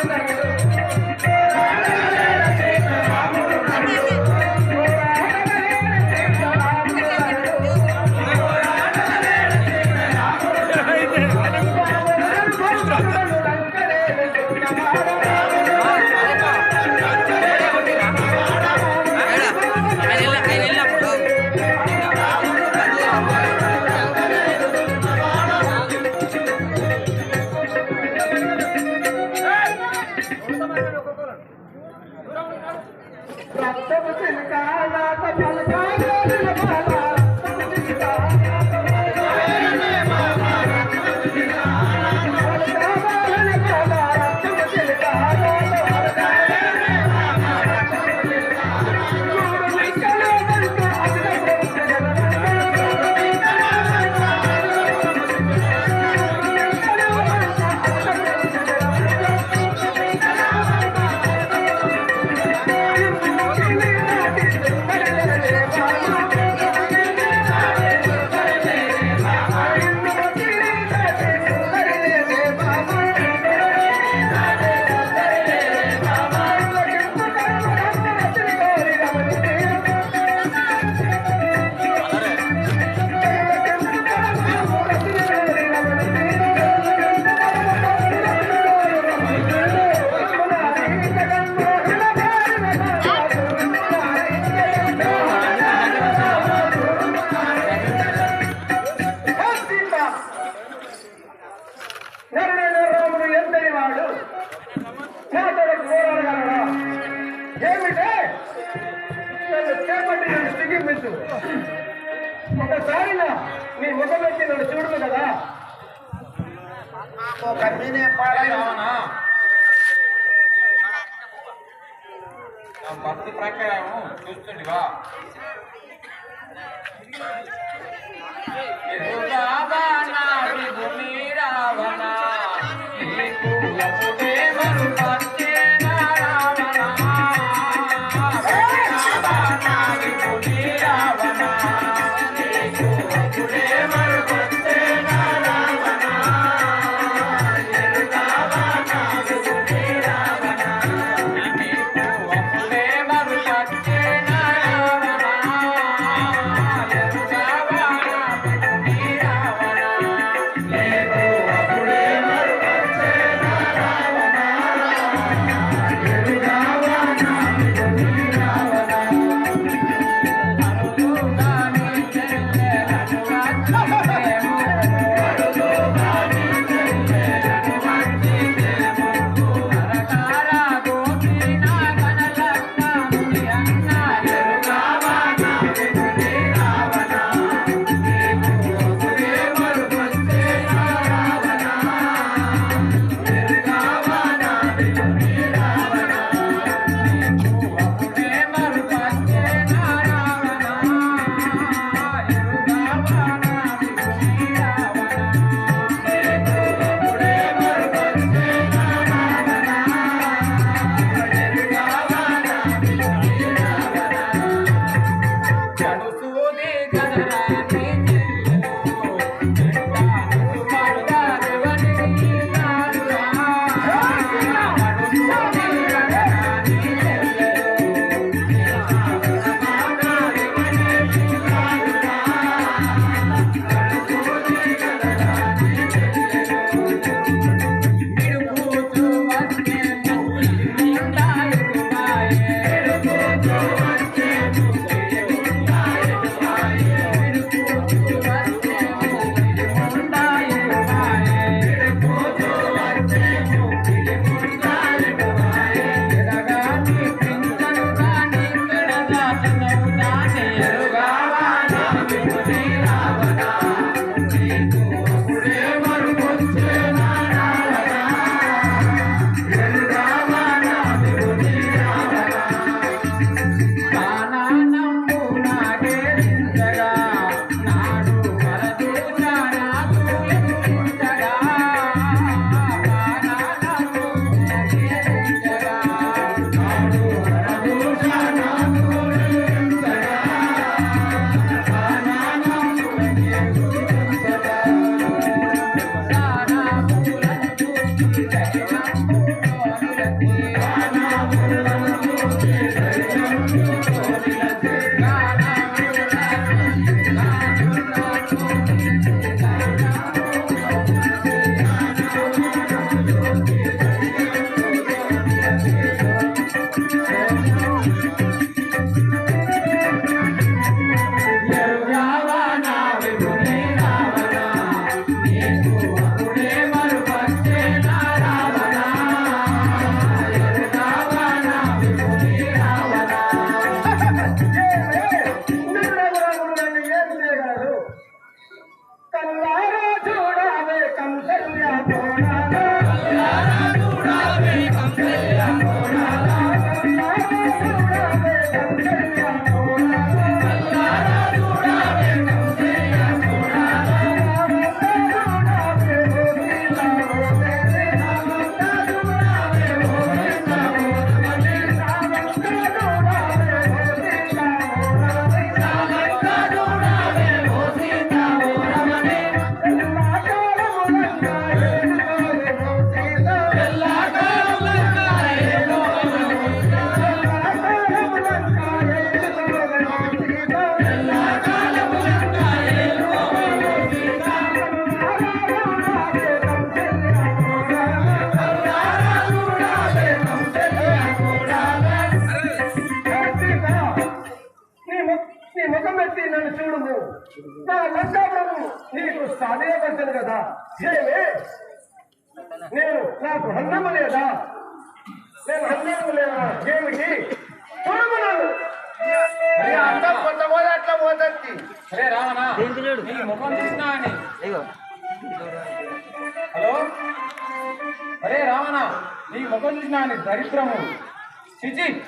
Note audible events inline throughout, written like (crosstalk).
Thank you. ఏమిటే నన్ను చేపట్టి నన్ను సిగ్గిపించు ఒకసారి నా నీ ముఖం ఎత్తి నన్ను చూడదు కదా ఒక మీనే పాడాయనా భక్తి ప్రకారం చూస్తుండివా రావణ అనేకర్తను కదా. నేను నాకు అన్నము లేదా? నేను అన్నము లేదా? ఏమిటి? అట్లా పోతుంది. అరే ముఖం అని. హలో? అరే రావణ నీ ముఖం చూసినా అని దరిద్రము. చిచి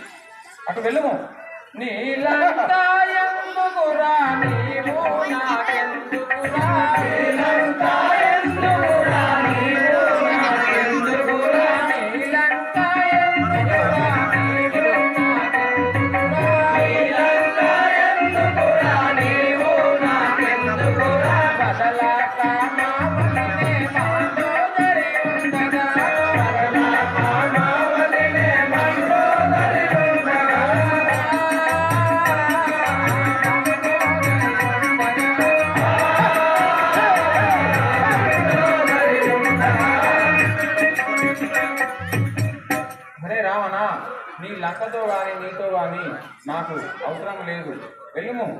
అటు వెళ్ళము. నీలంతాయందుకురా నీవు నాకెందుకురా? నీలంతాయందుకు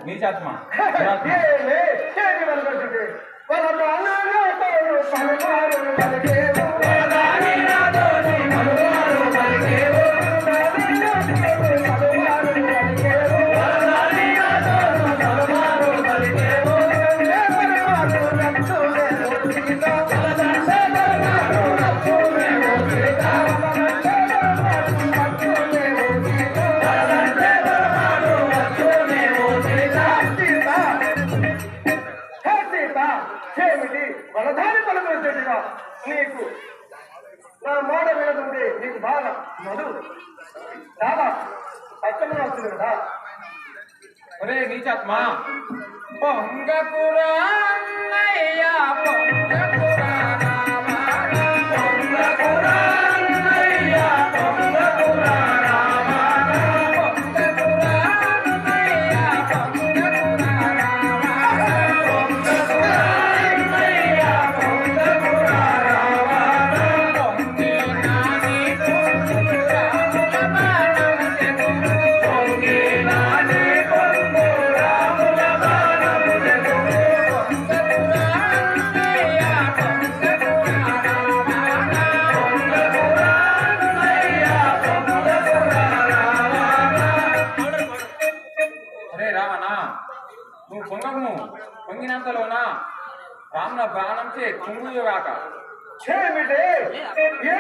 没下去吗？चुंगी लगाकर छह मिनट। ये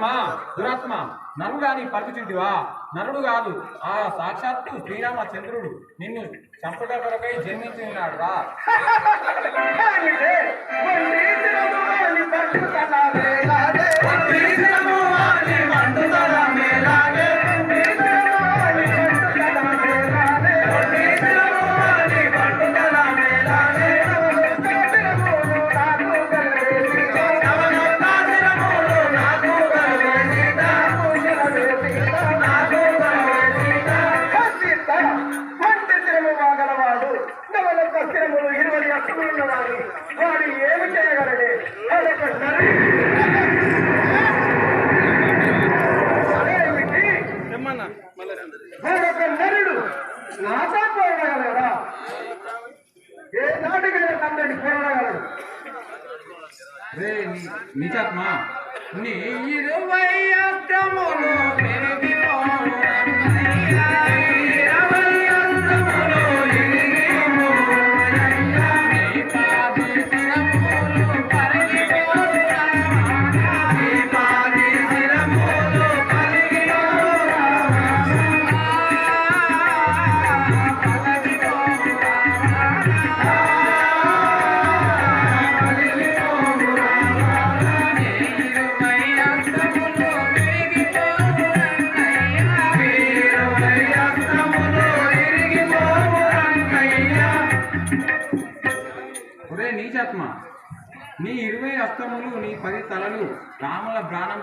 దురాత్మ దురాత్మ. నరుగా నీ పరుగుచుంటివా నరుడు కాదు. ఆ సాక్షాత్తు శ్రీరామచంద్రుడు నిన్ను చంపట కొరకై జన్మించినాడు రా. (laughs) (laughs) కొనడగలడు రే నిజాత్మా నీ ఇరువై అక్రములు పెరిగి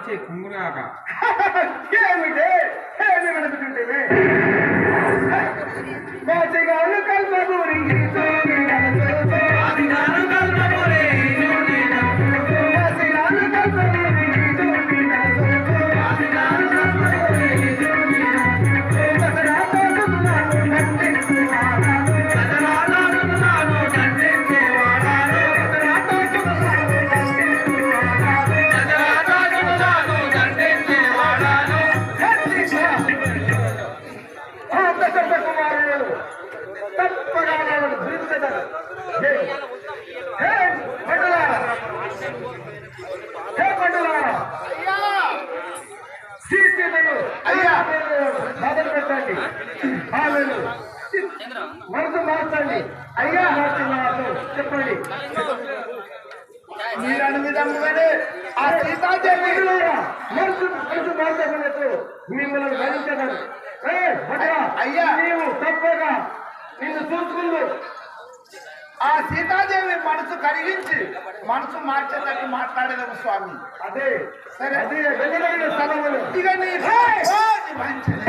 ప్రాణంచే కుంగుగాక ఏమిటే ఏమి మిమ్మల్ని అయ్యా. నీవు తప్పగా. నిన్ను చూసుకుందు. ఆ సీతాదేవి మనసు కరిగించి మనసు మార్చేటట్టు మాట్లాడేదాము స్వామి. అదే సరే. అదే వెళ్ళగలిగిన స్థలములు ఇక నీ ఓ, నీ మంచిది.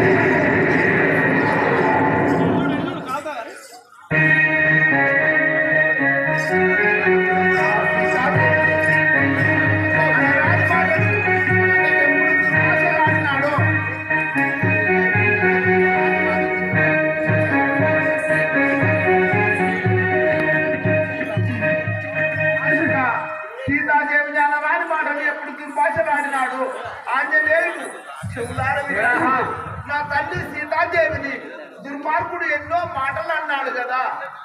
చెవులార విన్నాడు. నా తల్లి సీతాదేవిని దుర్మార్గుడు ఎన్నో మాటలు అన్నాడు కదా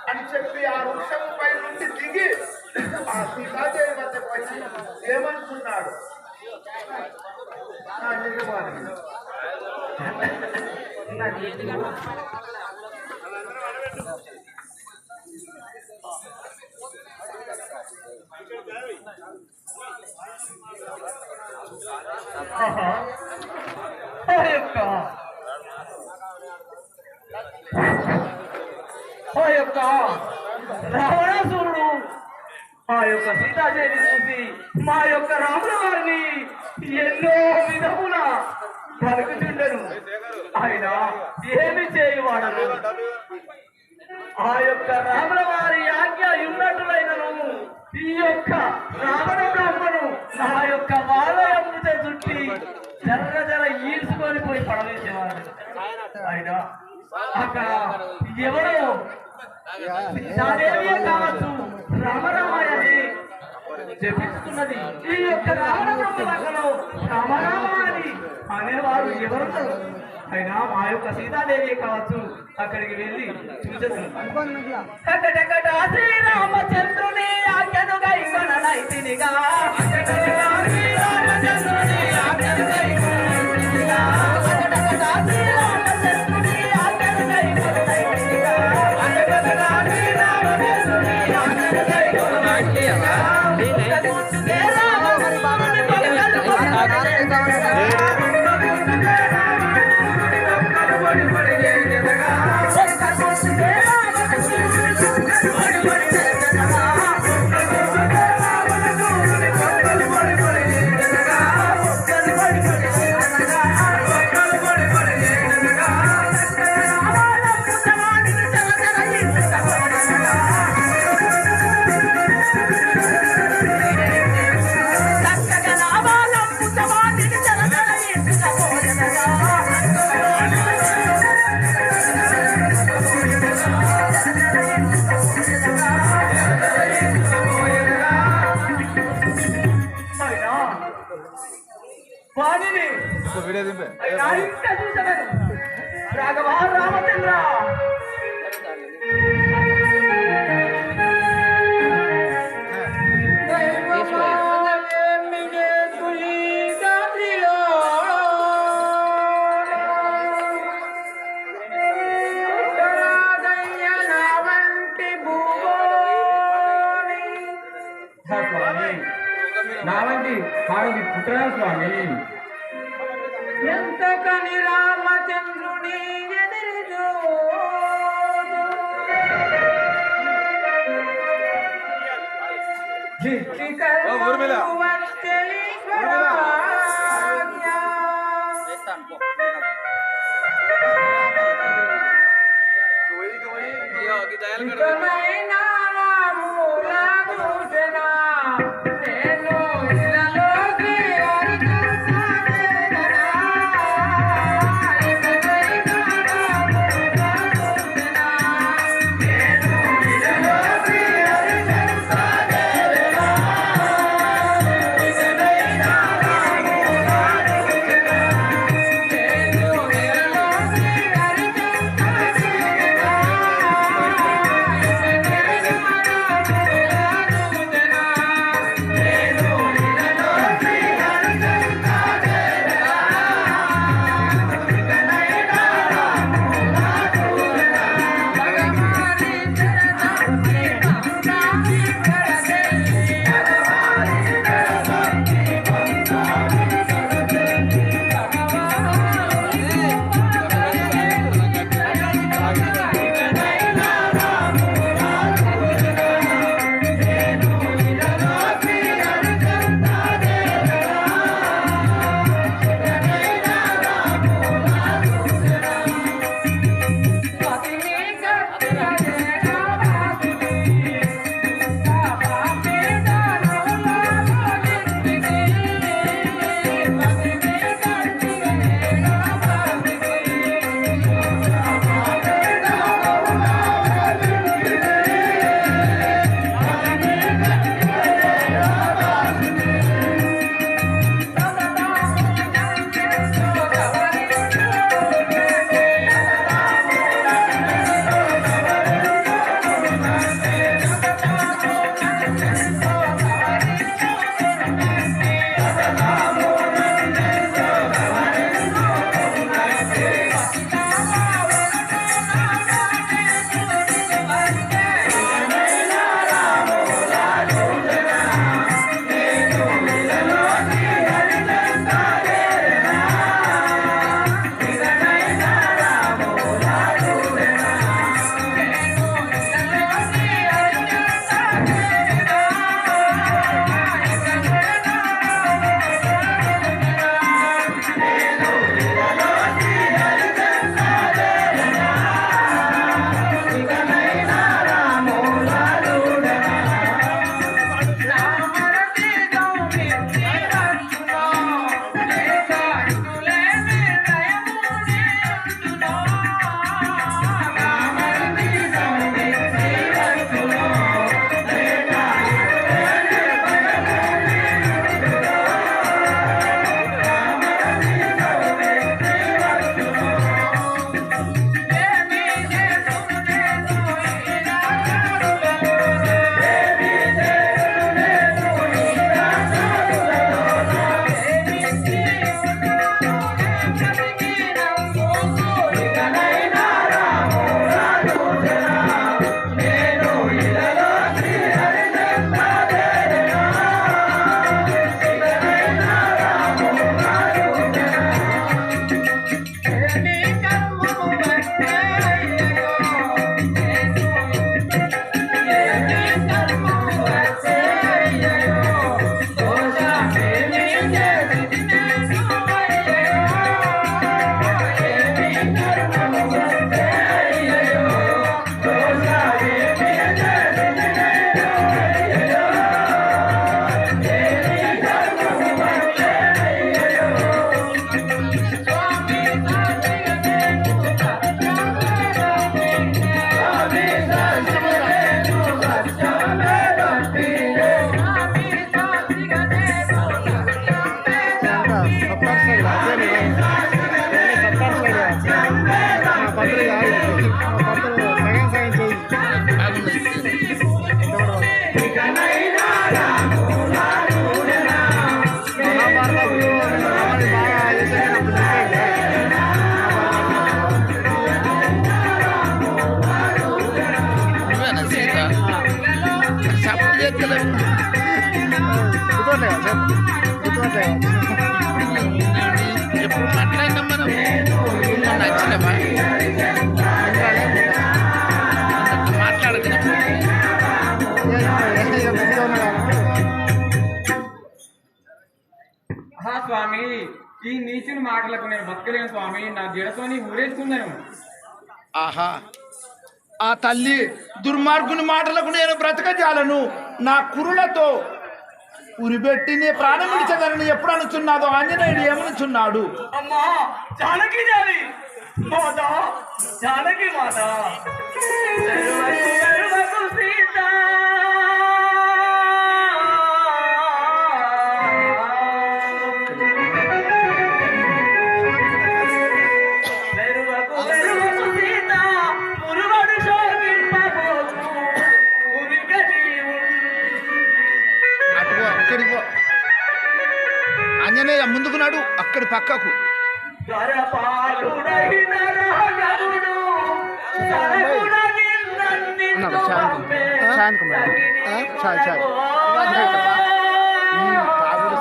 అని చెప్పి ఆ వృక్షం పై నుండి దిగి ఆ సీతాదేవి వద్దకు వచ్చి ఏమనుకున్నాడు. నా నిజము. ఆహా. ఆ యొక్క ఆ యొక్క రావణాసురుడు ఆ యొక్క సీతాదేవి చూసి మా యొక్క రాముల వారిని ఎన్నో విధముల పలుకుతుండను ఆయన ఏమి చేయవాడను? ఆ యొక్క రాముల వారి ఆజ్ఞ ఉన్నట్టులైనను ఈ యొక్క రావణ బ్రహ్మను నా యొక్క వాలయముత చుట్టి జర్ర జర ఈడ్చుకొని పోయి పడవేసేవాడు. ఆయన అక్కడ ఎవరో సీతాదేవి కావచ్చు. రామరామాయని జపిస్తున్నది ఈ యొక్క అనేవారు ఎవరు? అయినా మా యొక్క సీతాదేవి కావచ్చు. అక్కడికి వెళ్ళి చూసేస్తున్నారు అక్కడక్కడ శ్రీరామచంద్రుని ఆజ్ఞనుగా శ్రీరామచంద్రుని వంటి వాడికి పుట్టరా స్వామి ఎంత కని రామచంద్రుని ఎదిరిదు ఊర్మిళ. Thank ఆహా స్వామి ఈ నీచుని మాటలకు నేను బతకలేను స్వామి. నా జడతో నీ ఊరేసుకున్నాను ఆహా. ఆ తల్లి దుర్మార్గుని మాటలకు నేను బ్రతకజాలను. నా కురులతో ఉరిబెట్టి నీ ప్రాణం విడిచదని ఎప్పుడు అనుచున్నాదో ఆంజనేయుడు ఏమనుచున్నాడు? అమ్మా జానకి జాలి. మాత జానకి మాత.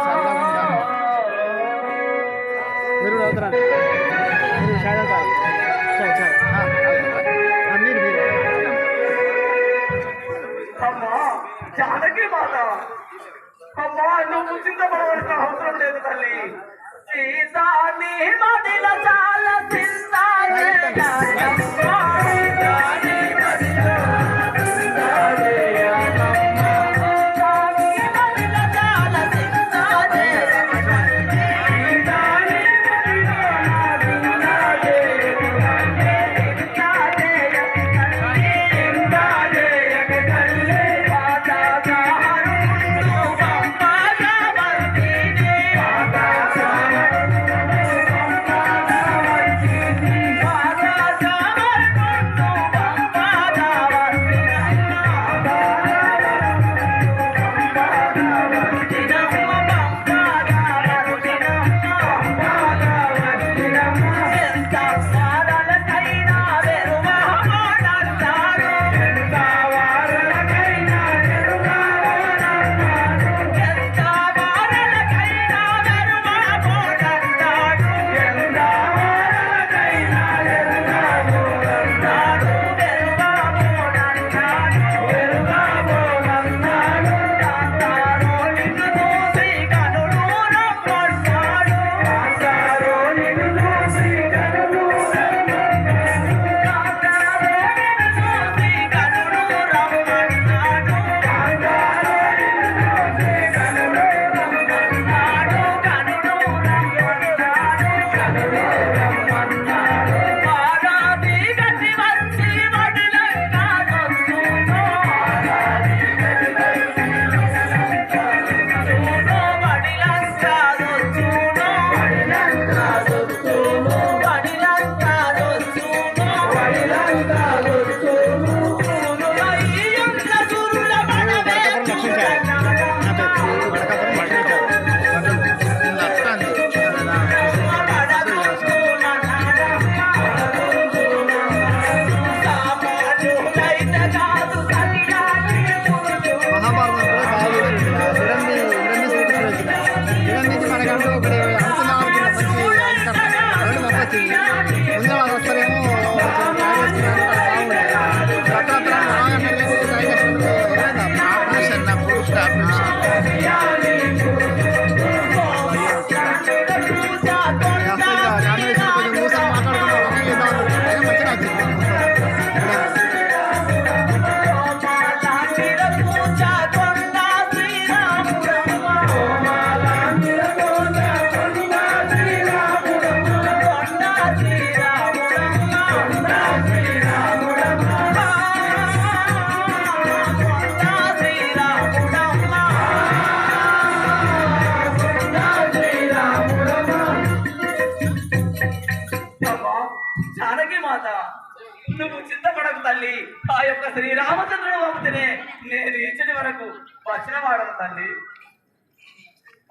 చల్లగా ఉండాలి. మీరు వదరండి మీరు షాడో కాదు చాయ్ చాయ్ ఆ, మీరు మీరు అమ్మా జానకి మాత అమ్మా నువ్వు చింతపడవలసిన అవసరం లేదు తల్లి సీతా నీ మదిల చాలా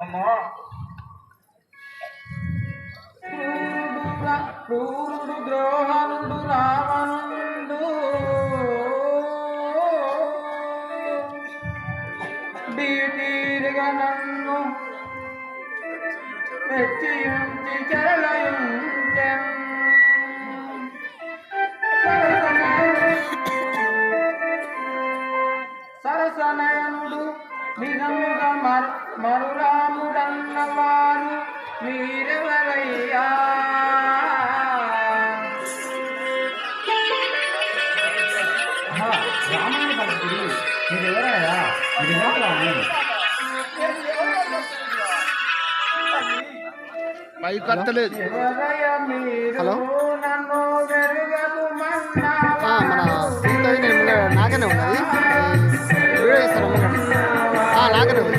అమ్మా. క్రూరుడు ద్రోహనుడు రావణుడు. డీటీరుగా నన్ను ప్రతి చరణ అవి కట్టలేదు హలో మన నాగనే ఉన్నది? వీడియో ఇస్తాను నాగనే ఉంది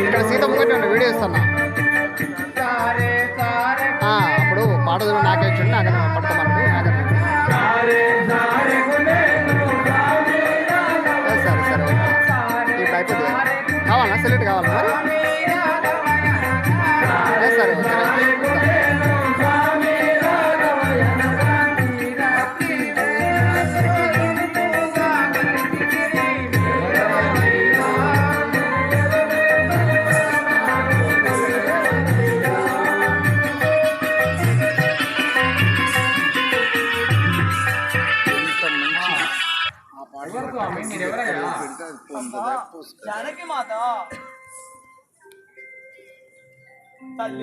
ఇక్కడ సీత ముంగట్ వీడియో ఇస్తాను అప్పుడు పాడదు నాకే